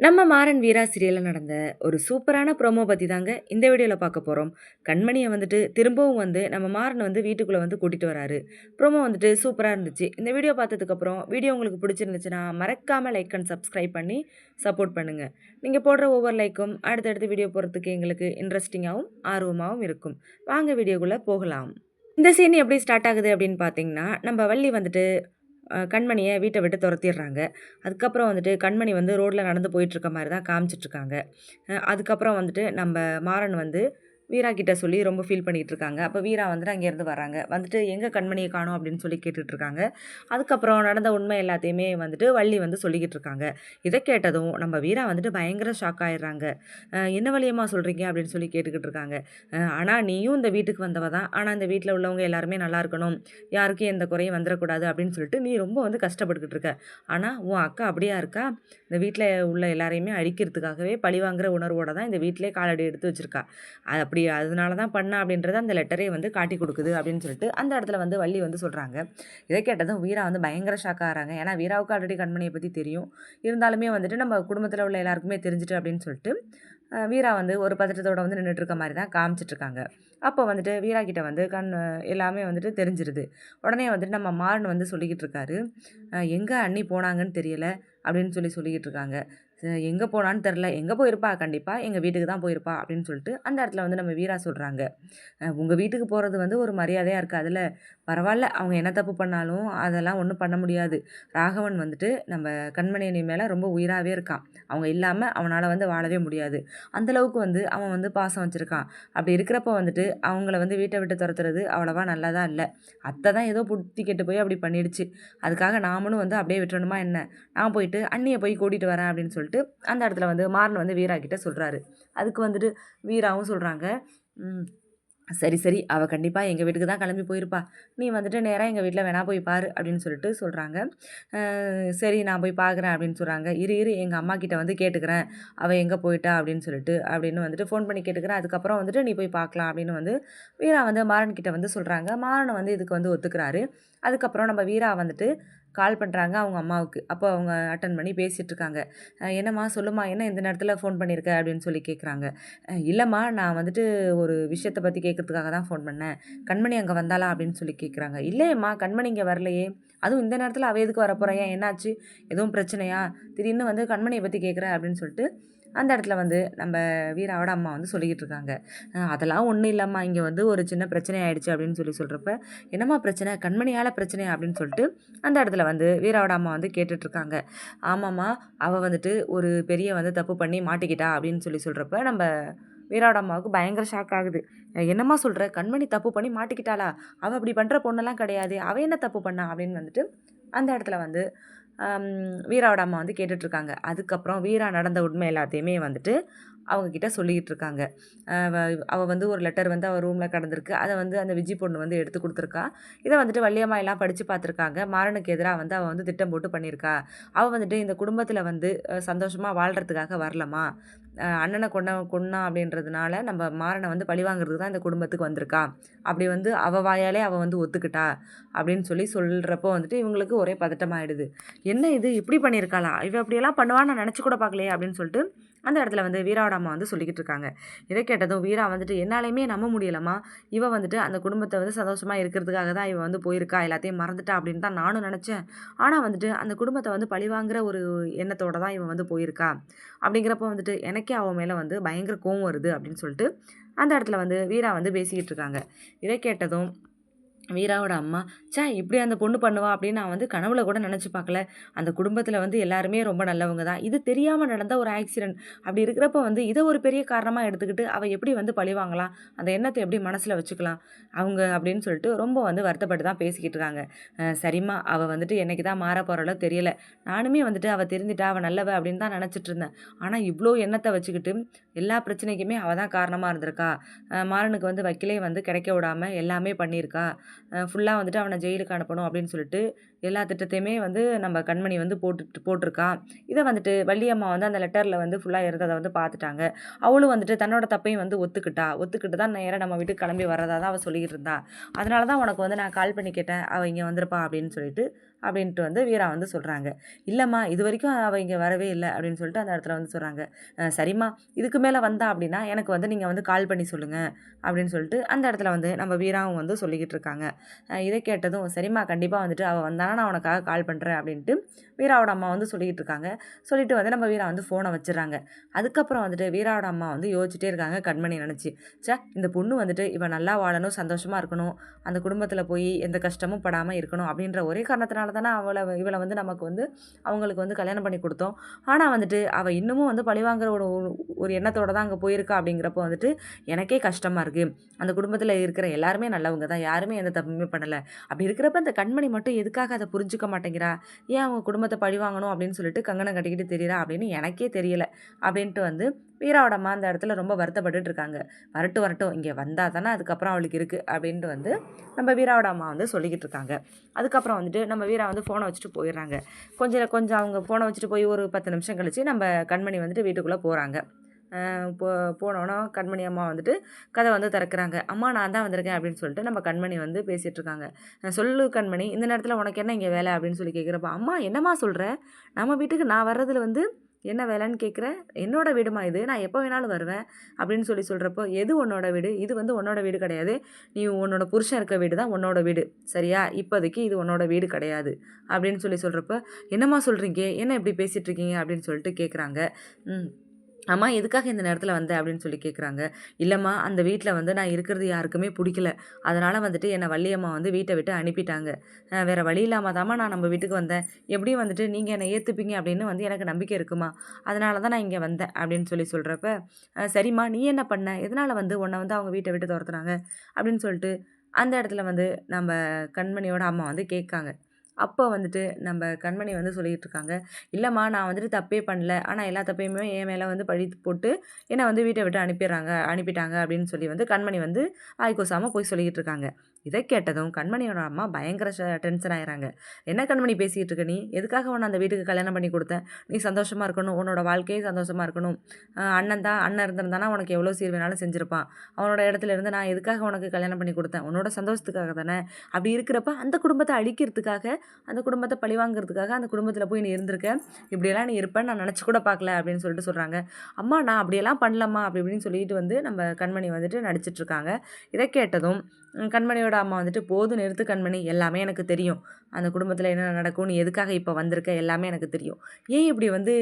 நம்ம மாறன் வீரா சீரியலில் நடந்த ஒரு சூப்பரான ப்ரோமோ பற்றி தாங்க இந்த வீடியோவில் பார்க்க போகிறோம் கண்மணியை வந்துட்டு திரும்பவும் வந்து நம்ம மாறன் வந்து வீட்டுக்குள்ளே வந்து கூட்டிகிட்டு வராரு. ப்ரோமோ வந்துட்டு சூப்பராக இருந்துச்சு. இந்த வீடியோ பார்த்ததுக்கப்புறம் வீடியோ உங்களுக்கு பிடிச்சிருந்துச்சுன்னா மறக்காமல் லைக் அண்ட் சப்ஸ்கிரைப் பண்ணி சப்போர்ட் பண்ணுங்கள் நீங்கள் போடுற ஒவ்வொரு லைக்கும் அடுத்தடுத்து வீடியோ போகிறதுக்கு எங்களுக்கு இன்ட்ரெஸ்டிங்காகவும் ஆர்வமாகவும் இருக்கும். வாங்க வீடியோக்குள்ளே போகலாம். இந்த சீன் எப்படி ஸ்டார்ட் ஆகுது அப்படின்னு பார்த்தீங்கன்னா நம்ம வள்ளி வந்துட்டு கண்மணியை வீட்டை விட்டு துரத்திடுறாங்க. அதுக்கப்புறம் வந்துட்டு கண்மணி வந்து ரோட்டில் நடந்து போயிட்டுருக்க மாதிரி தான் காமிச்சிட்ருக்காங்க அதுக்கப்புறம் வந்துட்டு நம்ம மாறன் வந்து வீரா கிட்ட சொல்லி ரொம்ப ஃபீல் பண்ணிகிட்டு இருக்காங்க அப்போ வீரா வந்துட்டு அங்கேருந்து வராங்க. வந்துட்டு எங்கே கண்மணியை காணோம் அப்படின்னு சொல்லி கேட்டுட்ருக்காங்க அதுக்கப்புறம் நடந்த உண்மை எல்லாத்தையுமே வந்துட்டு வள்ளி வந்து சொல்லிக்கிட்டு இருக்காங்க இதை கேட்டதும் நம்ம வீரா வந்துட்டு பயங்கர ஷாக் ஆயிடுறாங்க. என்ன வழியம்மா சொல்கிறீங்க அப்படின்னு சொல்லி கேட்டுக்கிட்டு இருக்காங்க ஆனால் நீயும் இந்த வீட்டுக்கு வந்தவ தான். ஆனால் இந்த வீட்டில் உள்ளவங்க எல்லாருமே நல்லா இருக்கணும். யாருக்கும் எந்த குறையும் வந்துடக்கூடாது. அப்படின்னு சொல்லிட்டு நீ ரொம்ப வந்து கஷ்டப்பட்டுக்கிட்டு இருக்க ஆனால் உன் அக்கா அப்படியா இருக்கா? இந்த வீட்டில் உள்ள எல்லாரையுமே அழிக்கிறதுக்காகவே பழிவாங்குற உணர்வோடு தான் இந்த வீட்டிலே காலடி எடுத்து வச்சுருக்கா. அது அப்படி அதனால தான் பண்ணா அப்படின்றத அந்த லெட்டரே வந்து காட்டி கொடுக்குது அப்படின்னு சொல்லிட்டு அந்த இடத்துல வந்து வள்ளி வந்து சொல்கிறாங்க இதை கேட்டதும் வீரா வந்து பயங்கர ஷாக் ஆகிறாங்க ஏன்னா வீராவுக்கு ஆல்ரெடி கண்மணியை பற்றி தெரியும். இருந்தாலுமே வந்துட்டு நம்ம குடும்பத்தில் உள்ள எல்லாருக்குமே தெரிஞ்சுட்டு அப்படின்னு சொல்லிட்டு வீரா வந்து ஒரு பதட்டத்தோட வந்து நின்றுட்டு இருக்க மாதிரி தான் காமிச்சிட்ருக்காங்க அப்போ வந்துட்டு வீரா கிட்ட வந்து கண் எல்லாமே வந்துட்டு தெரிஞ்சிருது. உடனே வந்துட்டு நம்ம மாறன் வந்து சொல்லிக்கிட்டு இருக்காரு. எங்கே அண்ணி போனாங்கன்னு தெரியல அப்படின்னு சொல்லி சொல்லிக்கிட்டு இருக்காங்க. எங்கே போனான்னு தெரில எங்கே போயிருப்பா? கண்டிப்பாக எங்கள் வீட்டுக்கு தான் போயிருப்பா அப்படின்னு சொல்லிட்டு அந்த இடத்துல வந்து நம்ம வீரா சொல்கிறாங்க உங்கள் வீட்டுக்கு போகிறது வந்து ஒரு மரியாதையாக இருக்குது அதில் பரவாயில்ல. அவங்க என்ன தப்பு பண்ணாலும் அதெல்லாம் ஒன்றும் பண்ண முடியாது. ராகவன் வந்துட்டு நம்ம கண்மணி மேலே ரொம்ப உயிராகவே இருக்கான். அவங்க இல்லாமல் அவனால் வந்து வாழவே முடியாது. அந்தளவுக்கு வந்து அவன் வந்து பாசம் வச்சுருக்கான். அப்படி இருக்கிறப்ப வந்துட்டு அவங்கள வந்து வீட்டை விட்டு துரத்துறது அவ்வளோவா நல்லதாக இல்லை. அத்தை தான் ஏதோ புத்தி கெட்டு போய் அப்படி பண்ணிடுச்சு. அதுக்காக நாமளும் வந்து அப்படியே விட்டுறணுமா என்ன? நான் போயிட்டு அண்ணியை போய் கூட்டிகிட்டு வரேன் அப்படின்னு சொல்லிட்டு அந்த இடத்துல வந்து மாறன் வந்து வீரா கிட்ட சொல்கிறாரு அதுக்கு வந்துட்டு வீராவும் சொல்கிறாங்க சரி சரி அவள் கண்டிப்பாக எங்கள் வீட்டுக்கு தான் கிளம்பி போயிருப்பா. நீ வந்துட்டு நேராக எங்கள் வீட்டில் வேணா போய் பாரு அப்படின்னு சொல்லிட்டு சொல்கிறாங்க சரி நான் போய் பார்க்குறேன் அப்படின்னு சொல்கிறாங்க இரு இரு எங்கள் அம்மா கிட்ட வந்து கேட்டுக்கிறேன். அவள் எங்கே போயிட்டா? அப்படின்னு சொல்லிட்டு அப்படின்னு வந்துட்டு ஃபோன் பண்ணி கேட்டுக்கிறேன். அதுக்கப்புறம் வந்துட்டு நீ போய் பார்க்கலாம் அப்படின்னு வந்து வீரா வந்து மாறன் கிட்ட வந்து சொல்கிறாங்க மாறனை வந்து இதுக்கு வந்து ஒத்துக்கிறாரு. அதுக்கப்புறம் நம்ம வீரா வந்துட்டு கால் பண்ணுறாங்க அவங்க அம்மாவுக்கு. அப்போ அவங்க அட்டன் பண்ணி பேசிகிட்ருக்காங்க என்னம்மா சொல்லுமா என்ன இந்த நேரத்தில் ஃபோன் பண்ணியிருக்க அப்படின்னு சொல்லி கேட்குறாங்க இல்லைம்மா நான் வந்துட்டு ஒரு விஷயத்தை பற்றி கேட்கறதுக்காக தான் ஃபோன் பண்ணேன். கண்மணி அங்கே வந்தாளா? அப்படின்னு சொல்லி கேட்குறாங்க இல்லையம்மா கண்மணி இங்கே வரலையே. அதுவும் இந்த நேரத்தில் அவ எதுக்கு வரப்போகிறேன் ஏன் என்னாச்சு? எதுவும் பிரச்சனையா? திடீர்னு வந்து கண்மணியை பற்றி கேட்குறேன் அப்படின்னு சொல்லிட்டு அந்த இடத்துல வந்து நம்ம வீராவோட அம்மா வந்து சொல்லிக்கிட்டு இருக்காங்க அதெல்லாம் ஒன்றும் இல்லைம்மா. இங்கே வந்து ஒரு சின்ன பிரச்சனை ஆயிடுச்சு அப்படின்னு சொல்லி சொல்கிறப்ப என்னம்மா பிரச்சனை? கண்மணியால் பிரச்சனை அப்படின்னு சொல்லிட்டு அந்த இடத்துல வந்து வீராவோட அம்மா வந்து கேட்டுட்ருக்காங்க ஆமாம்மா. அவள் வந்துட்டு ஒரு பெரிய வந்து தப்பு பண்ணி மாட்டிக்கிட்டா அப்படின்னு சொல்லி சொல்கிறப்ப நம்ம வீராவோட அம்மாவுக்கு பயங்கர ஷாக் ஆகுது. என்னம்மா சொல்கிற கண்மணி தப்பு பண்ணி மாட்டிக்கிட்டாளா? அவள் அப்படி பண்ணுற பொண்ணெல்லாம் கிடையாது. அவள் என்ன தப்பு பண்ணா? அப்படின்னு வந்துட்டு அந்த இடத்துல வந்து வீராவோட அம்மா வந்து கேட்டுட்ருக்காங்க அதுக்கப்புறம் வீரா நடந்த உண்மை எல்லாத்தையுமே வந்துட்டு அவங்கக்கிட்ட சொல்லிக்கிட்டு இருக்காங்க அவள் வந்து ஒரு லெட்டர் வந்து அவள் ரூமில் கடந்திருக்கு. அதை வந்து அந்த விஜி பொண்ணு வந்து எடுத்து கொடுத்துருக்கா. இதை வந்துட்டு வள்ளியம்மா எல்லாம் படித்து பார்த்துருக்காங்க. மாறனுக்கு எதிராக வந்து அவள் வந்து திட்டம் போட்டு பண்ணியிருக்கா. அவள் வந்துட்டு இந்த குடும்பத்தில் வந்து சந்தோஷமாக வாழ்கிறதுக்காக வரலமா அண்ணனை கொண்ட கொண்டா அப்படின்றதுனால நம்ம மாறனை வந்து பழி வாங்குறதுக்கு தான் இந்த குடும்பத்துக்கு வந்திருக்கா. அப்படி வந்து அவள் வாயாலே அவள் வந்து ஒத்துக்கிட்டா அப்படின்னு சொல்லி சொல்கிறப்போ வந்துட்டு இவங்களுக்கு ஒரே பதட்டமாயிடுது. என்ன இது? இப்படி பண்ணியிருக்காளா? இவ அப்படியெல்லாம் பண்ணுவான்னு நான் நினச்சி கூட பார்க்கலையே அப்படின்னு சொல்லிட்டு அந்த இடத்துல வந்து வீராவோட அம்மா வந்து சொல்லிக்கிட்டு இருக்காங்க இதை கேட்டதும் வீரா வந்துட்டு என்னாலையுமே நம்ப முடியலம்மா. இவ வந்துட்டு அந்த குடும்பத்தை வந்து சந்தோஷமாக இருக்கிறதுக்காக தான் இவ வந்து போயிருக்கா. எல்லாத்தையும் மறந்துட்டா அப்படின்னு தான் நானும் நினச்சேன். ஆனால் வந்துட்டு அந்த குடும்பத்தை வந்து பழிவாங்குற ஒரு எண்ணத்தோட தான் இவன் வந்து போயிருக்கா. அப்படிங்கிறப்போ வந்துட்டு எனக்கே அவன் மேலே வந்து பயங்கர கோவம் வருது அப்படின்னு சொல்லிட்டு அந்த இடத்துல வந்து வீரா வந்து பேசிக்கிட்டு இருக்காங்க இதை கேட்டதும் வீராவோட அம்மா ச்சே இப்படி அந்த பொண்ணு பண்ணுவா? அப்படின்னு நான் வந்து கனவுல கூட நினச்சி பார்க்கல. அந்த குடும்பத்தில் வந்து எல்லாருமே ரொம்ப நல்லவங்க தான். இது தெரியாமல் நடந்த ஒரு ஆக்சிடென்ட். அப்படி இருக்கிறப்ப வந்து இதை ஒரு பெரிய காரணமாக எடுத்துக்கிட்டு அவள் எப்படி வந்து பழிவாங்கலாம் அந்த எண்ணத்தை எப்படி மனசில் வச்சுக்கலாம்? அவங்க அப்படின்னு சொல்லிட்டு ரொம்ப வந்து வருத்தப்பட்டு தான் பேசிக்கிட்டு இருக்காங்க. சரிம்மா அவள் வந்துட்டு என்னைக்கு தான் மாற போகிறாளோ தெரியல. நானுமே வந்துட்டு அவள் தெரிஞ்சிட்டா அவள் நல்லவ அப்படின்னு தான் நினச்சிட்டு இருந்தேன். ஆனால் இவ்வளோ எண்ணத்தை வச்சுக்கிட்டு எல்லா பிரச்சனைக்குமே அவள் தான் காரணமாக இருந்திருக்கா? மாறனுக்கு வந்து வக்கீலே வந்து கிடைக்க விடாமல் எல்லாமே பண்ணியிருக்கா? ஃபுல்லாக வந்துட்டு அவனை ஜெயிலுக்கு அனுப்பணும் அப்படின்னு சொல்லிட்டு எல்லா திட்டத்தையுமே வந்து நம்ம கண்மணி வந்து போட்டுட்டு போட்டிருக்கான் இதை வந்துட்டு வள்ளியம்மா வந்து அந்த லெட்டரில் வந்து ஃபுல்லாக இருந்ததை வந்து பார்த்துட்டாங்க. அவளும் வந்துட்டு தன்னோட தப்பையும் வந்து ஒத்துக்கிட்டா. ஒத்துக்கிட்டு தான் நேராக நம்ம வீட்டுக்கு கிளம்பி வரதா தான் அவள் சொல்லிக்கிட்டு இருந்தா. அதனால தான் உனக்கு வந்து நான் கால் பண்ணி கேட்டேன். அவள் இங்கே வந்திருப்பா அப்படின்னு சொல்லிட்டு அப்படின்ட்டு வந்து வீரா வந்து சொல்கிறாங்க இல்லைம்மா இது வரைக்கும் அவள் இங்கே வரவே இல்லை அப்படின்னு சொல்லிட்டு அந்த இடத்துல வந்து சொல்கிறாங்க சரிம்மா இதுக்கு மேலே வந்தா அப்படின்னா எனக்கு வந்து நீங்கள் வந்து கால் பண்ணி சொல்லுங்கள் அப்படின்னு சொல்லிட்டு அந்த இடத்துல வந்து நம்ம வீராவும் வந்து சொல்லிக்கிட்டு இருக்காங்க. இதை கேட்டதும் சரிம்மா கண்டிப்பாக வந்துட்டு அவள் வந்தானா நான் உனக்காக கால் பண்ணுறேன் அப்படின்ட்டு வீராவோட அம்மா வந்து சொல்லிக்கிட்டு இருக்காங்க. சொல்லிட்டு வந்து நம்ம வீரா வந்து ஃபோனை வச்சிடறாங்க. அதுக்கப்புறம் வந்துட்டு வீராவோட அம்மா வந்து யோசிச்சுட்டே இருக்காங்க கண்மணி நினச்சி. ச்சே இந்த பொண்ணு வந்துட்டு இவன் நல்லா வாழணும் சந்தோஷமாக இருக்கணும் அந்த குடும்பத்தில் போய் எந்த கஷ்டமும் படாமல் இருக்கணும் அப்படின்ற ஒரே காரணத்தினால தானே அவளை இவளை வந்து நமக்கு வந்து அவங்களுக்கு வந்து கல்யாணம் பண்ணி கொடுத்தோம். ஆனால் வந்துட்டு அவள் இன்னமும் வந்து பழிவாங்கிற ஒரு ஒரு- எண்ணத்தோட தான் அங்கே போயிருக்கா அப்படிங்கிறப்போ வந்துட்டு எனக்கே கஷ்டமாக இருக்குது அந்த குடும்பத்தில் இருக்கிற எல்லாருமே நல்லவங்க தான். யாருமே எந்த தப்புமே பண்ணலை. அப்படி இருக்கிறப்ப அந்த கண்மணி மட்டும் எதுக்காக அதை புரிஞ்சுக்க மாட்டேங்கிறா? ஏன் அவங்க குடும்பத்தை பழி வாங்கணும் அப்படின்னு சொல்லிட்டு கங்கணம் கட்டிக்கிட்டு தெரியறா அப்படின்னு எனக்கே தெரியலை. அப்படின்ட்டு வந்து வீராவோட அம்மா அந்த இடத்துல ரொம்ப வருத்தப்பட்டுட்டு இருக்காங்க. வரட்டு வரட்டும். இங்கே வந்தால் தானே அதுக்கப்புறம் அவளுக்கு இருக்குது அப்படின்ட்டு வந்து நம்ம வீராவோட அம்மா வந்து சொல்லிக்கிட்டு இருக்காங்க. அதுக்கப்புறம் வந்துட்டு நம்ம வீரா வந்து ஃபோனை வச்சுட்டு போயிடுறாங்க. கொஞ்சம் கொஞ்சம் அவங்க ஃபோனை வச்சுட்டு போய் ஒரு பத்து நிமிஷம் கழித்து நம்ம கண்மணி வந்துட்டு வீட்டுக்குள்ளே போகிறாங்க போ போனோன்னா கண்மணி அம்மா வந்துட்டு கதை வந்து திறக்கிறாங்க. அம்மா நான் தான் வந்திருக்கேன் அப்படின்னு சொல்லிட்டு நம்ம கண்மணி வந்து பேசிகிட்டு இருக்காங்க. சொல்லு கண்மணி இந்த நேரத்தில் உனக்கு என்ன இங்கே வேலை அப்படின்னு சொல்லி கேட்குறப்ப அம்மா என்னம்மா சொல்கிற நம்ம வீட்டுக்கு நான் வர்றதுல வந்து என்ன வேலைன்னு கேட்குறேன் என்னோட வீடுமா இது நான் எப்போ வேணாலும் வருவேன் அப்படின்னு சொல்லி சொல்கிறப்போ எது உன்னோட வீடு? இது வந்து உன்னோட வீடு கிடையாது. நீ உன்னோட புருஷன் இருக்க வீடு தான் உன்னோட வீடு. சரியா? இப்போதைக்கு இது உன்னோட வீடு கிடையாது. அப்படின்னு சொல்லி சொல்கிறப்ப என்னம்மா சொல்கிறீங்க என்ன இப்படி பேசிகிட்ருக்கீங்க அப்படின்னு சொல்லிட்டு கேட்குறாங்க. ம். அம்மா எதுக்காக இந்த நேரத்தில் வந்த? அப்படின்னு சொல்லி கேட்குறாங்க இல்லைம்மா அந்த வீட்டில் வந்து நான் இருக்கிறது யாருக்குமே பிடிக்கல. அதனால் வந்துட்டு என்னை வள்ளியம்மா வந்து வீட்டை விட்டு அனுப்பிட்டாங்க. வேறு வழி இல்லாமல் தாம்மா நான் நம்ம வீட்டுக்கு வந்தேன். எப்படியும் வந்துட்டு நீங்கள் என்னை ஏற்றுப்பீங்க அப்படின்னு வந்து எனக்கு நம்பிக்கை இருக்குமா? அதனால தான் நான் இங்கே வந்தேன் அப்படின்னு சொல்லி சொல்கிறப்ப சரிம்மா நீ என்ன பண்ண? எதனால் வந்து உன்னை வந்து அவங்க வீட்டை விட்டு துரத்துனாங்க? அப்படின்னு சொல்லிட்டு அந்த இடத்துல வந்து நம்ம கண்மணியோட அம்மா வந்து கேட்காங்க. அப்போ வந்துட்டு நம்ம கண்மணி வந்து சொல்லிகிட்டு இருக்காங்க இல்லைம்மா நான் வந்துட்டு தப்பே பண்ணல. ஆனால் எல்லா தப்பையுமே என் மேலே வந்து பழி போட்டு என்னை வந்து வீட்டை விட்டு அனுப்பிடுறாங்க அனுப்பிட்டாங்க அப்படின்னு சொல்லி வந்து கண்மணி வந்து ஆய்கோசாமல் போய் சொல்லிக்கிட்டு இருக்காங்க இதை கேட்டதும் கண்மணியோட அம்மா பயங்கர டென்ஷன் ஆகிறாங்க என்ன கண்மணி பேசிகிட்டு இருக்க நீ? எதுக்காக உன்னை அந்த வீட்டுக்கு கல்யாணம் பண்ணி கொடுத்தேன் நீ சந்தோஷமாக இருக்கணும் உன்னோட வாழ்க்கையே சந்தோஷமாக இருக்கணும். அண்ணன் தான் அண்ணன் இருந்திருந்தானா உனக்கு எவ்வளோ சீர் வேணாலும் செஞ்சுருப்பான். அவனோட இடத்துல இருந்து நான் எதுக்காக உனக்கு கல்யாணம் பண்ணி கொடுத்தேன்? உன்னோட சந்தோஷத்துக்காக தானே? அப்படி இருக்கிறப்ப அந்த குடும்பத்தை அழிக்கிறதுக்காக அந்த குடும்பத்தை பழிவாங்கிறதுக்காக அந்த குடும்பத்தில் போய் நீ இருந்திருக்க. இப்படியெல்லாம் நீ இருப்பேன்னு நான் நினச்சி கூட பார்க்கல அப்படின்னு சொல்லிட்டு சொல்கிறாங்க அம்மா நான் அப்படியெல்லாம் பண்ணலம்மா அப்படி இப்படின்னு சொல்லிட்டு வந்து நம்ம கண்மணி வந்துட்டு நடிச்சிட்ருக்காங்க இதை கேட்டதும் கண்மணியோட அம்மா வந்துட்டு போதும் நிறுத்து கண்மணி எல்லாமே எனக்கு தெரியும். அந்த குடும்பத்தில் என்ன நடக்கும் நீ எதுக்காக இப்போ வந்திருக்க எல்லாமே எனக்கு தெரியும். ஏன் இப்படி வந்து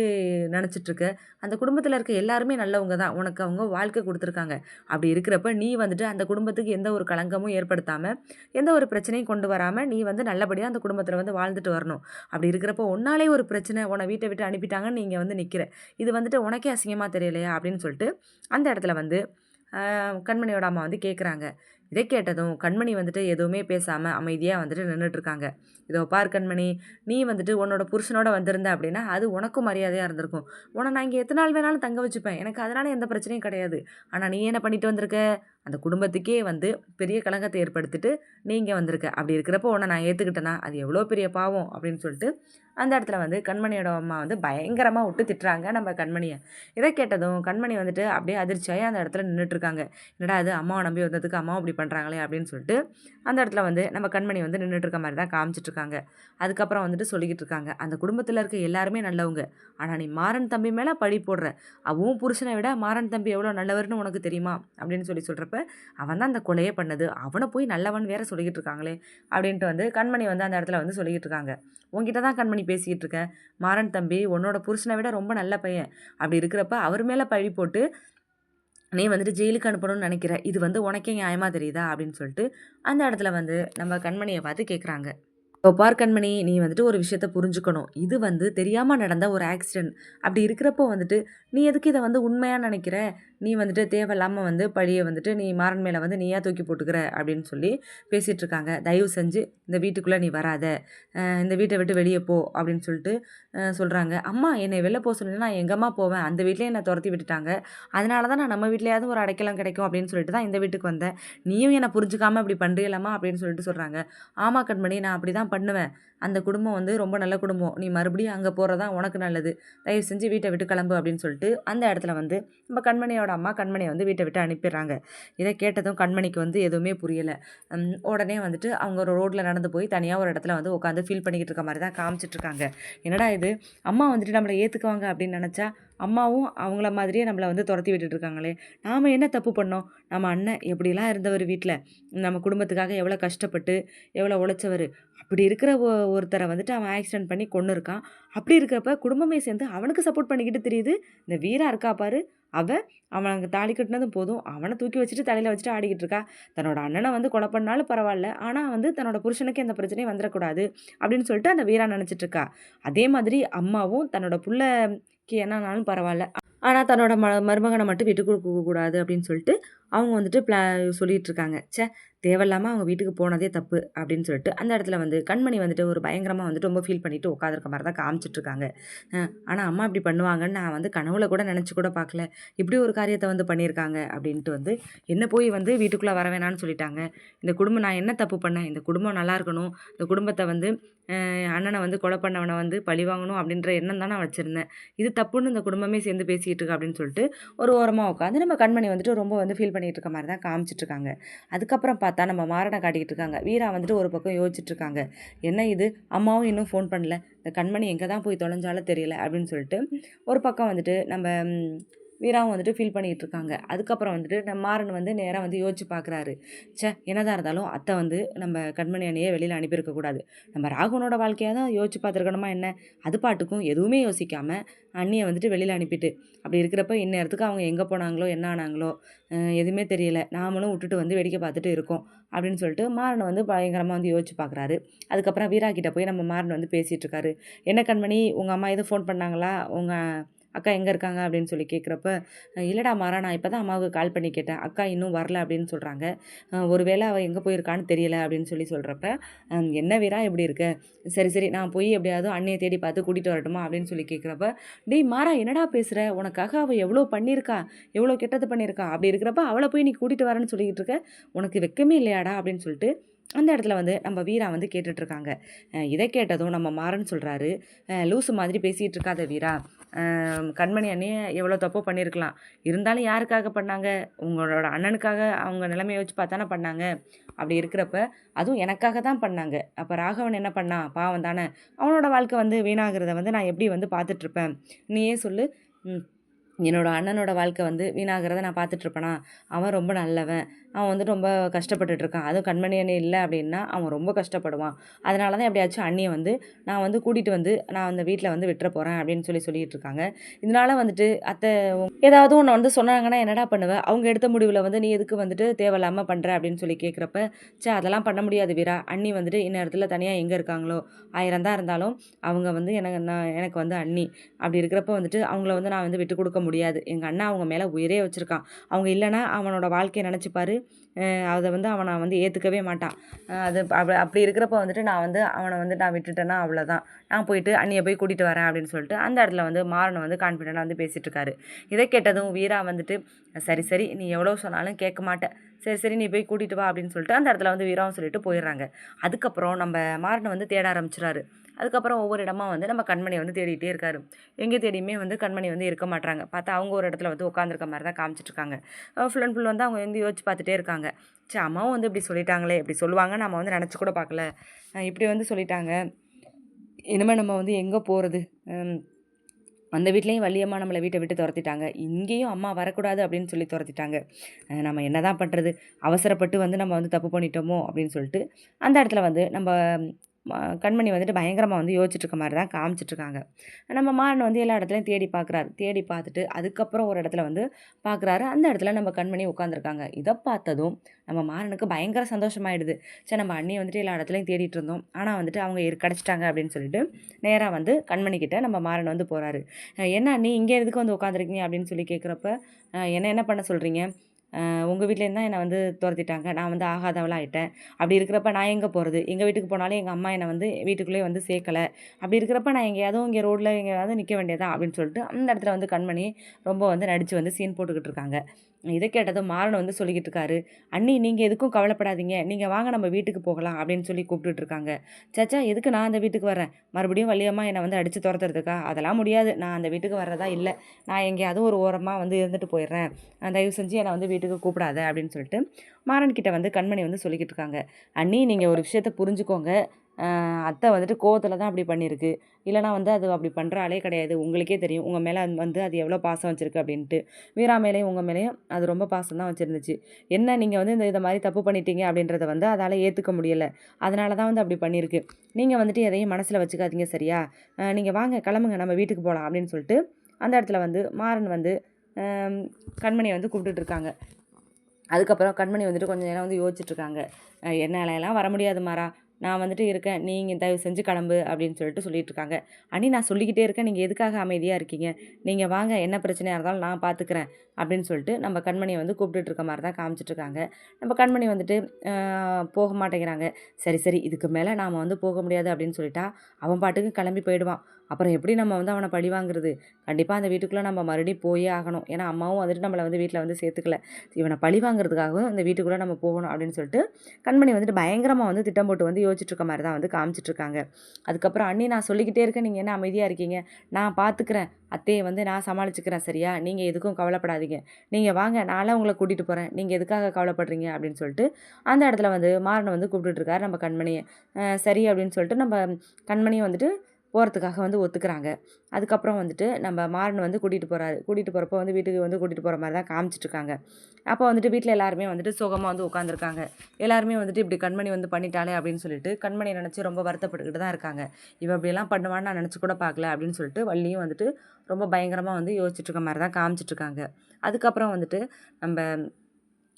நினச்சிட்ருக்க? அந்த குடும்பத்தில் இருக்க எல்லாருமே நல்லவங்க தான். உனக்கு அவங்க வாழ்க்கை கொடுத்துருக்காங்க. அப்படி இருக்கிறப்ப நீ வந்துட்டு அந்த குடும்பத்துக்கு எந்த ஒரு களங்கமும் ஏற்படுத்தாமல் எந்த ஒரு பிரச்சனையும் கொண்டு வராமல் நீ வந்து நல்லபடியாக அந்த குடும்பத்தில் வந்து வாழ்ந்துட்டு வரணும். அப்படி இருக்கிறப்போ உன்னாலே ஒரு பிரச்சனை உன்னை வீட்டை விட்டு அனுப்பிட்டாங்கன்னு நீங்கள் வந்து நிற்கிற இது வந்துட்டு உனக்கே அசிங்கமாக தெரியலையா? அப்படின்னு சொல்லிட்டு அந்த இடத்துல வந்து கண்மணியோட அம்மா வந்து கேட்குறாங்க இதை கேட்டதும் கண்மணி வந்துட்டு எதுவுமே பேசாமல் அமைதியாக வந்துட்டு நின்றுட்டு இருக்காங்க இதோ பார் கண்மணி நீ வந்துட்டு உன்னோட புருஷனோட வந்திருந்த அப்படின்னா அது உனக்கும் மரியாதையாக இருந்திருக்கும். உன்னை நான் இங்கே எத்தனை நாள் வேணாலும் தங்க வச்சுப்பேன். எனக்கு அதனால் எந்த பிரச்சனையும் கிடையாது. ஆனால் நீ என்ன பண்ணிட்டு வந்திருக்க? அந்த குடும்பத்துக்கே வந்து பெரிய கலங்கத்தை ஏற்படுத்திட்டு நீங்கள் வந்திருக்க. அப்படி இருக்கிறப்போ உன்னை நான் ஏற்றுக்கிட்டேனா அது எவ்வளோ பெரிய பாவம்? அப்படின்னு சொல்லிட்டு அந்த இடத்துல வந்து கண்மணியோட அம்மா வந்து பயங்கரமாக விட்டு திட்டுறாங்க நம்ம கண்மணியை. இதை கேட்டதும் கண்மணி வந்துட்டு அப்படியே அதிர்ச்சியாகி அந்த இடத்துல நின்றுட்டுருக்காங்க என்னடா அது அம்மாவை நம்பி வந்ததுக்கு அம்மாவும் இப்படி பண்ணுறாங்களே அப்படின்னு சொல்லிட்டு அந்த இடத்துல வந்து நம்ம கண்மணி வந்து நின்றுட்டு இருக்க மாதிரி தான் காமிச்சிட்ருக்காங்க அதுக்கப்புறம் வந்துட்டு சொல்லிக்கிட்டு இருக்காங்க அந்த குடும்பத்தில் இருக்க எல்லாருமே நல்லவங்க. ஆனால் நீ மாறன் தம்பி மேலே பழி போடுற. அவவும் புருஷனை விட மாறன் தம்பி எவ்வளோ நல்லவர்னு உனக்கு தெரியுமா? அப்படின்னு சொல்லி சொல்கிறப்ப அவன் தான் அந்த கொலையே பண்ணது. அவனை போய் நல்லவன் வேற சொல்லிக்கிட்டு இருக்காங்களே அப்படின்ட்டு வந்து கண்மணி வந்து அந்த இடத்துல வந்து சொல்லிக்கிட்டு இருக்காங்க. உங்ககிட்ட தான் கண்மணி பேசிக்கிட்டு இருக்கேன். மாறன் தம்பி உன்னோட புருஷனை விட ரொம்ப நல்ல பையன். அப்படி இருக்கிறப்ப அவர் மேலே பழி போட்டு நீ வந்துட்டு ஜெயிலுக்கு அனுப்பணும்னு நினைக்கிற. இது வந்து உனக்கே நியாயமாக தெரியுதா? அப்படின்னு சொல்லிட்டு அந்த இடத்துல வந்து நம்ம கண்மணியை பார்த்து கேட்குறாங்க இப்போ பார் கண்மணி நீ வந்துட்டு ஒரு விஷயத்த புரிஞ்சுக்கணும். இது வந்து தெரியாமல் நடந்த ஒரு ஆக்சிடென்ட் அப்படி இருக்கிறப்போ வந்துட்டு நீ எதுக்கு இதை வந்து உண்மையாக நினைக்கிற? நீ வந்துட்டு தேவையில்லாமல் வந்து பழியை வந்துட்டு நீ மாறன் மேலே வந்து நீயா தூக்கி போட்டுக்கிற அப்படின்னு சொல்லி பேசிகிட்டு இருக்காங்க. தயவு செஞ்சு இந்த வீட்டுக்குள்ளே நீ வராத. இந்த வீட்டை விட்டு வெளியே போ அப்படின்னு சொல்லிட்டு சொல்கிறாங்க அம்மா என்னை வெளில போக சொல்லி நான் எங்கம்மா போவேன். அந்த வீட்லேயே என்னை துரத்தி விட்டுட்டாங்க. அதனால தான் நான் நம்ம வீட்லேயாவது ஒரு அடைக்கலம் கிடைக்கும் அப்படின்னு சொல்லிட்டு தான் இந்த வீட்டுக்கு வந்தேன். நீயும் என்னை புரிஞ்சுக்காமல் இப்படி பண்ணுறீங்களாம்மா அப்படின்னு சொல்லிட்டு சொல்கிறாங்க ஆமா கண்மணி நான் அப்படி தான் பண்ணுவேன். அந்த குடும்பம் வந்து ரொம்ப நல்ல குடும்பம். நீ மறுபடியும் அங்கே போகிறதா உனக்கு நல்லது. தயவு செஞ்சு வீட்டை விட்டு கிளம்பு அப்படின்னு சொல்லிட்டு அந்த இடத்துல வந்து நம்ம கண்மணியோட அம்மா கண்மணியை வந்து வீட்டை விட்டு அனுப்பிடுறாங்க. இதை கேட்டதும் கண்மணிக்கு வந்து எதுவுமே புரியலை. உடனே வந்துட்டு அவங்க ஒரு ரோட்டில் நடந்து போய் தனியாக ஒரு இடத்துல வந்து உட்காந்து ஃபீல் பண்ணிக்கிட்டு இருக்க மாதிரி தான் காமிச்சிட்ருக்காங்க என்னடா இது? அம்மா வந்துட்டு நம்மளை ஏற்றுக்குவாங்க அப்படின்னு நினச்சா அம்மாவும் அவங்கள மாதிரியே நம்மளை வந்து துரத்தி விட்டுட்ருக்காங்களே நாம் என்ன தப்பு பண்ணோம்? நம்ம அண்ணன் எப்படிலாம் இருந்தவர் வீட்டில் நம்ம குடும்பத்துக்காக எவ்வளோ கஷ்டப்பட்டு எவ்வளோ உழைச்சவர்? அப்படி இருக்கிற ஒருத்தரை வந்துட்டு அவன் ஆக்சிடென்ட் பண்ணி கொண்டு இருக்கான். அப்படி இருக்கிறப்ப குடும்பமே சேர்ந்து அவனுக்கு சப்போர்ட் பண்ணிக்கிட்டு தெரியுது. இந்த வீரா இருக்கா பாரு. அவ அவனுக்கு தாலி கட்டினதும் போதும். அவனை தூக்கி வச்சுட்டு தலையில் வச்சுட்டு ஆடிக்கிட்டு இருக்கா. தன்னோட அண்ணனை வந்து கொலை பண்ணாலும் பரவாயில்ல. ஆனால் வந்து தன்னோட புருஷனுக்கு எந்த பிரச்சனையும் வந்துடக்கூடாது அப்படின்னு சொல்லிட்டு அந்த வீரா நினச்சிட்டு இருக்கா. அதே மாதிரி அம்மாவும் தன்னோட பிள்ளைக்கு என்னன்னாலும் பரவாயில்ல. ஆனால் தன்னோட ம மருமகனை மட்டும் விட்டு கொடுக்கக்கூடாது அப்படின்னு சொல்லிட்டு அவங்க வந்துட்டு ப்ளா சொல்லிகிட்டு இருக்காங்க. ச்சே தேவையில்லாமல் அவங்க வீட்டுக்கு போனதே தப்பு அப்படின்னு சொல்லிட்டு அந்த இடத்துல வந்து கண்மணி வந்துட்டு ஒரு பயங்கரமாக வந்துட்டு ரொம்ப ஃபீல் பண்ணிட்டு உட்காந்துருக்க மாதிரி தான் காமிச்சிட்ருக்காங்க. ஆனால் அம்மா இப்படி பண்ணுவாங்கன்னு நான் வந்து கனவுல கூட நினச்சி கூட பார்க்கல. இப்படி ஒரு காரியத்தை வந்து பண்ணியிருக்காங்க அப்படின்ட்டு வந்து என்ன போய் வந்து வீட்டுக்குள்ளே வர வேணான்னு சொல்லிட்டாங்க. இந்த குடும்பம் நான் என்ன தப்பு பண்ணேன்? இந்த குடும்பம் நல்லா இருக்கணும். இந்த குடும்பத்தை வந்து அண்ணனை வந்து கொலை பண்ணவனை வந்து பழி வாங்கணும் அப்படின்ற எண்ணம் தான் நான் வச்சுருந்தேன். இது தப்புன்னு இந்த குடும்பமே சேர்ந்து பேசிகிட்டு இருக்கு அப்படின்னு சொல்லிட்டு ஒரு ஓரமாக உட்காந்து நம்ம கண்மணி வந்துட்டு ரொம்ப வந்து ஃபீல் பண்ணிகிட்டு இருக்க மாதிரி தான் காமிச்சிட்ருக்காங்க. அதுக்கப்புறம் பார்த்தா நம்ம மாறனை காட்டிக்கிட்டு இருக்காங்க வீரா வந்துட்டு ஒரு பக்கம் யோசிச்சுட்ருக்காங்க. என்ன இது? அம்மாவும் இன்னும் ஃபோன் பண்ணல. இந்த கண்மணி எங்கே தான் போய் தொலைஞ்சாலும் தெரியல அப்படின்னு சொல்லிட்டு ஒரு பக்கம் வந்துட்டு நம்ம வீராவும் வந்துட்டு ஃபீல் பண்ணிகிட்டு இருக்காங்க அதுக்கப்புறம் வந்துட்டு நம்ம மாறன் வந்து நேராக வந்து யோசிச்சு பார்க்குறாரு சே என்னதான் இருந்தாலும் அத்தை வந்து நம்ம கண்மணி அணியை வெளியில் அனுப்பியிருக்கக்கூடாது நம்ம ராகுனோட வாழ்க்கையாக தான் யோசிச்சு பார்த்துருக்கணுமா என்ன? அது பாட்டுக்கும் எதுவுமே யோசிக்காமல் அண்ணியை வந்துட்டு வெளியில் அனுப்பிட்டு அப்படி இருக்கிறப்ப இந்நேரத்துக்கு அவங்க எங்கே போனாங்களோ என்ன ஆனாங்களோ எதுவுமே தெரியல. நாமளும் விட்டுட்டு வந்து வேடிக்கை பார்த்துட்டு இருக்கோம் அப்படின்னு சொல்லிட்டு மாறன் வந்து பயங்கரமாக வந்து யோசிச்சு பார்க்குறாரு அதுக்கப்புறம் வீரா கிட்டே போய் நம்ம மாறன் வந்து பேசிகிட்டு இருக்காரு. என்ன கண்மணி உங்கள் அம்மா எதுவும் ஃபோன் பண்ணாங்களா? உங்கள் அக்கா எங்கே இருக்காங்க? அப்படின்னு சொல்லி கேட்குறப்ப இல்லைடா மாறா நான் இப்போ தான் அம்மாவுக்கு கால் பண்ணி கேட்டேன். அக்கா இன்னும் வரல அப்படின்னு சொல்கிறாங்க ஒருவேளை அவள் எங்கே போயிருக்கான்னு தெரியல அப்படின்னு சொல்லி சொல்கிறப்ப என்ன வீரா எப்படி இருக்க? சரி சரி நான் போய் எப்படியாவது அண்ணையை தேடி பார்த்து கூட்டிகிட்டு வரட்டுமா? அப்படின்னு சொல்லி கேட்குறப்ப டேய் மாறா என்னடா பேசுகிற உனக்காக அவள் எவ்வளோ பண்ணியிருக்கா? எவ்வளோ கெட்டது பண்ணியிருக்கா? அப்படி இருக்கிறப்ப அவளை போய் நீ கூட்டிகிட்டு வரேன்னு சொல்லிக்கிட்டு இருக்க? உனக்கு வெக்கமே இல்லையாடா? அப்படின்னு சொல்லிட்டு அந்த இடத்துல வந்து நம்ம வீரா வந்து கேட்டுட்ருக்காங்க இதை கேட்டதும் நம்ம மாறன் சொல்கிறாரு லூசு மாதிரி பேசிகிட்டு இருக்காத வீரா. கண்மணி அண்ணியை எவ்வளோ தப்போ பண்ணியிருக்கலாம் இருந்தாலும் யாருக்காக பண்ணாங்க? உங்களோட அண்ணனுக்காக அவங்க நிலைமையை வச்சு பார்த்தானே பண்ணாங்க. அப்படி இருக்கிறப்ப அதுவும் எனக்காக தான் பண்ணாங்க. அப்போ ராகவன் என்ன பண்ணான் பாவம் தானே. அவனோட வாழ்க்கை வந்து வீணாகிறத வந்து நான் எப்படி வந்து பார்த்துட்ருப்பேன் நீயே சொல்லு. என்னோடய அண்ணனோட வாழ்க்கை வந்து வீணாகிறத நான் பார்த்துட்ருப்பேனா அவன் ரொம்ப நல்லவன். அவன் வந்துட்டு ரொம்ப கஷ்டப்பட்டுட்ருக்கான். அதுவும் கண்மணி அண்ணி இல்லை அப்படின்னா அவன் ரொம்ப கஷ்டப்படுவான். அதனால தான் எப்படியாச்சும் அண்ணியை வந்து நான் வந்து கூட்டிகிட்டு வந்து நான் அந்த வீட்டில் வந்து விட்டுற போகிறேன் அப்படின்னு சொல்லி சொல்லிகிட்டு இருக்காங்க இதனால் வந்துட்டு அத்தை ஏதாவது ஒன்று வந்து சொன்னாங்கன்னா என்னடா பண்ணுவேன் அவங்க எடுத்த முடிவில் வந்து நீ எதுக்கு வந்துட்டு தேவையில்லாமல் பண்ணுற அப்படின்னு சொல்லி கேட்குறப்ப சே அதெல்லாம் பண்ண முடியாது வீரா. அண்ணி வந்துட்டு இந்நேரத்தில் தனியாக எங்கே இருக்காங்களோ? ஆயிரம் தான் இருந்தாலும் அவங்க வந்து எனக்கு நான் எனக்கு வந்து அண்ணி. அப்படி இருக்கிறப்ப வந்துட்டு அவங்கள வந்து நான் வந்து விட்டு கொடுக்க முடியாது. எங்கள் அண்ணா அவங்க மேலே உயிரே வச்சுருக்கான். அவங்க இல்லைன்னா அவனோட வாழ்க்கையை நினச்சிப்பாரு. அதை வந்து அவனை வந்து ஏற்றுக்கவே மாட்டான். அது அப்படி அப்படி இருக்கிறப்ப வந்துட்டு நான் வந்து அவனை வந்து நான் விட்டுட்டேன்னா அவ்வளோதான் நான் போயிட்டு அண்ணியை போய் கூட்டிகிட்டு வரேன் அப்படின்னு சொல்லிட்டு அந்த இடத்துல வந்து மாறனை வந்து கான்ஃபிடென்ட்டாக வந்து பேசிகிட்டு இருக்காரு. இதை கேட்டதும் வீரா வந்துட்டு சரி சரி நீ எவ்வளோ சொன்னாலும் கேட்க மாட்டேன். சரி சரி நீ போய் கூட்டிகிட்டு வா அப்படின்னு சொல்லிட்டு அந்த இடத்துல வந்து வீராவும் சொல்லிட்டு போயிடுறாங்க. அதுக்கப்புறம் நம்ம மாறனை வந்து தேட ஆரம்பிச்சிடாரு அதுக்கப்புறம் ஒவ்வொரு இடமா வந்து நம்ம கண்மணி வந்து தேடிட்டே இருக்காரு. எங்கே தேடியுமே வந்து கண்மணி வந்து இருக்க மாட்டாங்க பார்த்தா அவங்க ஒரு இடத்துல வந்து உட்காந்துருக்க மாதிரி தான் காமிச்சிட்ருக்காங்க. ஃபுல் அண்ட் ஃபுல் வந்து அவங்க வந்து யோசிச்சு பார்த்துட்டே இருக்காங்க. சரி அம்மாவும் வந்து இப்படி சொல்லிட்டாங்களே இப்படி சொல்லுவாங்க நம்ம வந்து நினச்சி கூட பார்க்கல இப்படி வந்து சொல்லிட்டாங்க. இனிமேல் நம்ம வந்து எங்கே போகிறது அந்த வீட்லேயும் வள்ளியம்மா நம்மளை வீட்டை விட்டு துரத்திட்டாங்க. இங்கேயும் அம்மா வரக்கூடாது அப்படின்னு சொல்லி துரத்திட்டாங்க. நம்ம என்ன தான் பண்ணுறது அவசரப்பட்டு வந்து நம்ம வந்து தப்பு பண்ணிட்டோமோ அப்படின்னு சொல்லிட்டு அந்த இடத்துல வந்து நம்ம கண்மணி வந்துட்டு பயங்கரமாக வந்து யோசிச்சுட்ருக்க மாதிரி தான் காமிச்சிட்ருக்காங்க. நம்ம மாறன் வந்து எல்லா இடத்துலையும் தேடி பார்க்குறாரு தேடி பார்த்துட்டு அதுக்கப்புறம் ஒரு இடத்துல வந்து பார்க்குறாரு அந்த இடத்துல நம்ம கண்மணி உட்காந்துருக்காங்க இதை பார்த்ததும் நம்ம மாறனுக்கு பயங்கர சந்தோஷமாயிடுது. சரி நம்ம அண்ணியை வந்துட்டு எல்லா இடத்துலையும் தேடிட்டு இருந்தோம் ஆனால் வந்துட்டு அவங்க கிடச்சிட்டாங்க அப்படின்னு சொல்லிட்டு நேராக வந்து கண்மணிக்கிட்ட நம்ம மாறன் வந்து போகிறாரு என்ன அண்ணி இங்கே எதுக்கு வந்து உட்காந்துருக்கீங்க அப்படின்னு சொல்லி கேட்குறப்ப என்ன என்ன பண்ண சொல்கிறீங்க உங்கள் வீட்லேருந்து தான் என்னை வந்து துரத்திட்டாங்க. நான் வந்து ஆகாதவளாக ஆகிட்டேன் அப்படி இருக்கிறப்ப நான் எங்கே போகிறது எங்கள் வீட்டுக்கு போனாலும் எங்கள் அம்மா என்னை வந்து வீட்டுக்குள்ளேயே வந்து சேர்க்கல. அப்படி இருக்கிறப்ப நான் எங்கேயாவது இங்கே ரோட்டில் எங்கேயாவது நிற்க வேண்டியதா? அப்படின்னு சொல்லிட்டு அந்த இடத்துல வந்து கண்மணி ரொம்ப வந்து நடித்து வந்து சீன் போட்டுக்கிட்டு இருக்காங்க. இதை கேட்டதும் மாறன் வந்து சொல்லிக்கிட்டு இருக்காரு. அண்ணி நீங்கள் எதுக்கும் கவலைப்படாதீங்க. நீங்கள் வாங்க நம்ம வீட்டுக்கு போகலாம். அப்படின்னு சொல்லி கூப்பிட்டுட்டு இருக்காங்க. சச்சா எதுக்கு நான் அந்த வீட்டுக்கு வரேன் மறுபடியும் வள்ளியம்மா என்னை வந்து அடித்து துரத்துறதுக்கா? அதெல்லாம் முடியாது. நான் அந்த வீட்டுக்கு வர்றதா இல்லை. நான் எங்கேயாவது ஒரு ஓரமாக வந்து இருந்துட்டு போயிடுறேன். தயவு செஞ்சு என்னை வந்து வீட்டு வீட்டுக்கு கூப்பிடாத அப்படின்னு சொல்லிட்டு மாறன் கிட்ட வந்து கண்மணி வந்து சொல்லிக்கிட்டு இருக்காங்க. அண்ணி நீங்கள் ஒரு விஷயத்த புரிஞ்சுக்கோங்க. அத்தை வந்துட்டு கோவத்தில் தான் அப்படி பண்ணியிருக்கு இல்லைனா வந்து அது அப்படி பண்ணுறாலே கிடையாது. உங்களுக்கே தெரியும். உங்கள் மேலே வந்து அது எவ்வளோ பாசம் வச்சுருக்கு அப்படின்ட்டு. வீரா மேலேயும் உங்கள் மேலேயும் அது ரொம்ப பாசம் தான் வச்சுருந்துச்சு. என்ன நீங்கள் வந்து இந்த இதை மாதிரி தப்பு பண்ணிட்டீங்க அப்படின்றத வந்து அதால் ஏற்றுக்க முடியலை. அதனால தான் வந்து அப்படி பண்ணியிருக்கு நீங்கள் வந்துட்டு எதையும் மனசில் வச்சுக்காதீங்க சரியா? நீங்கள் வாங்க கிளம்புங்க. நம்ம வீட்டுக்கு போகலாம் அப்படின்னு சொல்லிட்டு அந்த இடத்துல வந்து மாறன் வந்து கண்மணியை வந்து கூப்பிட்டுட்ருக்காங்க. அதுக்கப்புறம் கண்மணி வந்துட்டு கொஞ்சம் நேரம் வந்து யோசிச்சுட்ருக்காங்க. என்னால் வர முடியாது மாறா. நான் வந்துட்டு இருக்கேன். நீங்கள் தயவு செஞ்சு கிளம்பு அப்படின்னு சொல்லிட்டு சொல்லிட்டு இருக்காங்க அண்ணி நான் சொல்லிக்கிட்டே இருக்கேன். நீங்கள் எதுக்காக அமைதியாக இருக்கீங்க? நீங்கள் வாங்க. என்ன பிரச்சனையாக இருந்தாலும் நான் பார்த்துக்கிறேன் அப்படின்னு சொல்லிட்டு நம்ம கண்மணியை வந்து கூப்பிட்டுட்டு இருக்க மாதிரி தான் காமிச்சிட்ருக்காங்க. நம்ம கண்மணி வந்துட்டு போக மாட்டேங்கிறாங்க. சரி சரி. இதுக்கு மேலே நாம் வந்து போக முடியாது அப்படின்னு சொல்லிட்டா அவன் பாட்டுக்கு கிளம்பி போயிடுவான். அப்புறம் எப்படி நம்ம வந்து அவனை பழி வாங்குறது? கண்டிப்பாக அந்த வீட்டுக்குள்ளே நம்ம மறுபடியும் போயே ஆகணும். ஏன்னா அம்மாவும் வந்துட்டு நம்மளை வந்து வீட்டில் வந்து சேர்த்துக்கல. இவனை பழி வாங்குறதுக்காகவும் இந்த வீட்டுக்குள்ளே நம்ம போகணும் அப்படின்னு சொல்லிட்டு கண்மணி வந்துட்டு பயங்கரமாக வந்து திட்டம் போட்டு வந்து யோசிச்சுட்டு மாதிரி தான் வந்து காமிச்சிட்ருக்காங்க அதுக்கப்புறம் அண்ணி நான் சொல்லிக்கிட்டே இருக்கேன். நீங்கள் என்ன அமைதியாக இருக்கீங்க? நான் பார்த்துக்கிறேன் அத்தையை வந்து நான் சமாளிச்சுக்கிறேன் சரியா? நீங்கள் எதுக்கும் கவலைப்படாதீங்க. நீங்கள் வாங்க. நானும் உங்களை கூட்டிகிட்டு போகிறேன் நீங்கள் எதுக்காக கவலைப்படுறீங்க? அப்படின்னு சொல்லிட்டு அந்த இடத்துல வந்து மாறனை வந்து கூப்பிட்டுட்ருக்காரு நம்ம கண்மணியை. சரி அப்படின்னு சொல்லிட்டு நம்ம கண்மணியை வந்துட்டு போகிறதுக்காக வந்து ஒத்துக்கிறாங்க. அதுக்கப்புறம் வந்துட்டு நம்ம மாறன் வந்து கூட்டிகிட்டு போகிறாரு கூட்டிகிட்டு போகிறப்போ வந்து வீட்டுக்கு வந்து கூட்டிகிட்டு போகிற மாதிரி தான் காமிச்சிட்ருக்காங்க அப்போ வந்துட்டு வீட்டில் எல்லாருமே வந்துட்டு சுகமாக வந்து உட்காந்துருக்காங்க எல்லாருமே வந்துட்டு இப்படி கண்மணி வந்து பண்ணிட்டாலே அப்படின்னு சொல்லிட்டு கண்மணியை நினச்சி ரொம்ப வருத்தப்பட்டுக்கிட்டு தான் இருக்காங்க. இவன் அப்படியெல்லாம் பண்ணுவான்னு நான் நினச்சி கூட பார்க்கல அப்படின்னு சொல்லிட்டு வள்ளியும் வந்துட்டு ரொம்ப பயங்கரமாக வந்து யோசிச்சுட்டு மாதிரி தான் காமிச்சிட்ருக்காங்க அதுக்கப்புறம் வந்துட்டு நம்ம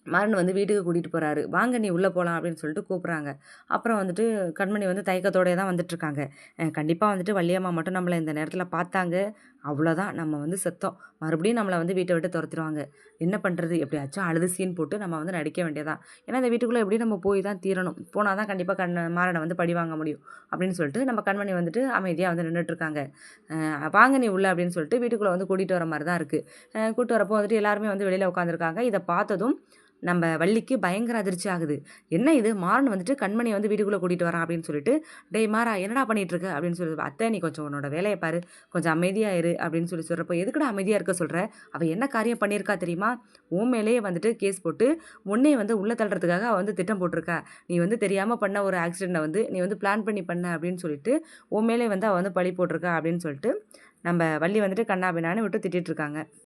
மரண் வந்து வீட்டுக்கு கூட்டிகிட்டு போகிறாரு வாங்க நீ உள்ளே போகலாம் அப்படின்னு சொல்லிட்டு கூப்பிட்றாங்க. அப்புறம் வந்துட்டு கண்மணி வந்து தயக்கத்தோடய தான் வந்துட்டுருக்காங்க கண்டிப்பாக வந்துட்டு வள்ளியம்மா மட்டும் நம்மளை இந்த நேரத்தில் பார்த்தாங்க. அவ்வளோதான். நம்ம வந்து செத்தோம். மறுபடியும் நம்மளை வந்து வீட்டை விட்டு துரத்துருவாங்க என்ன பண்ணுறது எப்படியாச்சும் அழுது சீன் போட்டு நம்ம வந்து நடிக்க வேண்டியதான் ஏன்னா இந்த வீட்டுக்குள்ளே எப்படி நம்ம போய் தான் தீரணும். போனால் தான் கண்டிப்பாக கண் மாறனை வந்து படி வாங்க முடியும். அப்படின்னு சொல்லிட்டு நம்ம கண்மணி வந்துட்டு அமைதியாக வந்து நின்றுட்டுருக்காங்க வாங்க நீ உள்ள அப்படின்னு சொல்லிட்டு வீட்டுக்குள்ளே வந்து கூட்டிகிட்டு வர மாதிரி தான் இருக்குது கூப்பிட்டு வரப்போ வந்துட்டு எல்லாருமே வந்து வெளியில் உட்காந்துருக்காங்க இதை பார்த்ததும் நம்ம வள்ளிக்கு பயங்கர அதிர்ச்சி ஆகுது. என்ன இது? மாறன் வந்துட்டு கண்மணியை வந்து வீட்டுக்குள்ளே கூட்டிகிட்டு வரான் அப்படின்னு சொல்லிட்டு டேய் மாறா என்னடா பண்ணிகிட்ருக்கு அப்படின்னு சொல்லி அத்தை நீ கொஞ்சம் உன்னோட வேலையை பாரு. கொஞ்சம் அமைதியாக இரு. அப்படின்னு சொல்லி சொல்கிறப்போ எதுக்கடா அமைதியாக இருக்க சொல்கிற அவள் என்ன காரியம் பண்ணியிருக்கா தெரியுமா? உன் மேலேயே வந்துட்டு கேஸ் போட்டு உன்னே வந்து உள்ளே தள்ளுறதுக்காக அவள் வந்து திட்டம் போட்டிருக்கா. நீ வந்து தெரியாமல் பண்ண ஒரு ஆக்சிடெண்ட்டை வந்து நீ வந்து பிளான் பண்ணி பண்ண அப்படின்னு சொல்லிட்டு உன் மேலே வந்து அவள் வந்து பழி போட்டிருக்கா அப்படின்னு சொல்லிட்டு நம்ம வள்ளி வந்துட்டு கண்ணாபின்னான்னு விட்டு திட்டிகிட்ருக்காங்க